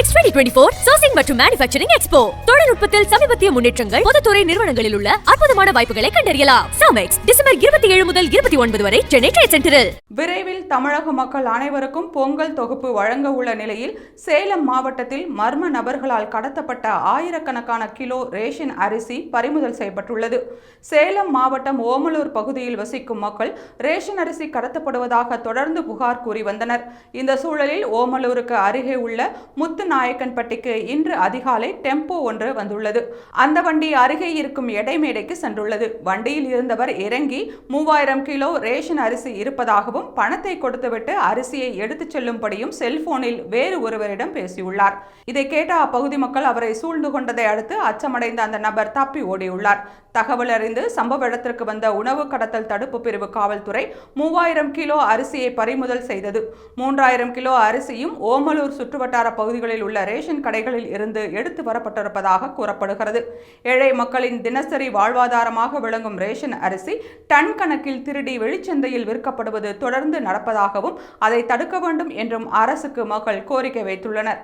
right, சமெக்ஸ் 2024 sourcing மற்றும் manufacturing expo தொழில்நுட்பத்தில் சமீபத்திய முன்னேற்றங்கள் பொதுத்துறை நிறுவனங்களில் உள்ள அற்புதமான வாய்ப்புகளை கண்டறியலாம். சமெக்ஸ் டிசம்பர் இருபத்தி ஏழு முதல் இருபத்தி ஒன்பது வரை சென்னை ட்ரேட் சென்டரில் விரைவில் தமிழக மக்கள் அனைவருக்கும் பொங்கல் தொகுப்பு வழங்க உள்ள நிலையில் சேலம் மாவட்டத்தில் மர்ம நபர்களால் கடத்தப்பட்ட ஆயிரக்கணக்கான கிலோ ரேஷன் அரிசி பறிமுதல் செய்யப்பட்டுள்ளது. சேலம் மாவட்டம் ஓமலூர் பகுதியில் வசிக்கும் மக்கள் ரேஷன் அரிசி கடத்தப்படுவதாக தொடர்ந்து புகார் கூறி வந்தனர். இந்த சூழலில் ஓமலூருக்கு அருகே உள்ள நாயக்கன்பட்டிக்கு இன்று அதிகாலை டெம்போ ஒன்று வந்துள்ளது. அந்த வண்டி அருகே இருக்கும் எடைமேடைக்கு சென்றுள்ளது. வண்டியில் இருந்தவர் இறங்கி மூவாயிரம் கிலோ ரேஷன் அரிசி இருப்பதாகவும் பணத்தை கொடுத்துவிட்டு அரிசியை எடுத்துச் செல்லும்படியும் செல்போனில் வேறு ஒருவரிடம் பேசியுள்ளார். இதை கேட்ட அப்பகுதி மக்கள் அவரை சூழ்ந்து கொண்டதை அடுத்து அச்சமடைந்த அந்த நபர் தப்பி ஓடியுள்ளார். தகவல் அறிந்து சம்பவ இடத்திற்கு வந்த உணவு கடத்தல் தடுப்பு பிரிவு காவல்துறை மூவாயிரம் கிலோ அரிசியை பறிமுதல் செய்தது. மூன்றாயிரம் கிலோ அரிசியும் ஓமலூர் சுற்றுவட்டார பகுதிகளில் உள்ள ரேஷன் கடைகளில் இருந்து எடுத்து வரப்பட்டிருப்பதாக கூறப்படுகிறது. ஏழை மக்களின் தினசரி வாழ்வாதாரமாக விளங்கும் ரேஷன் அரிசி டன் கணக்கில் திருடி வெளிச்சந்தையில் விற்கப்படுவது தொடர்ந்து நடப்பதாகவும் அதை தடுக்க வேண்டும் என்றும் அரசுக்கு மக்கள் கோரிக்கை வைத்துள்ளனர்.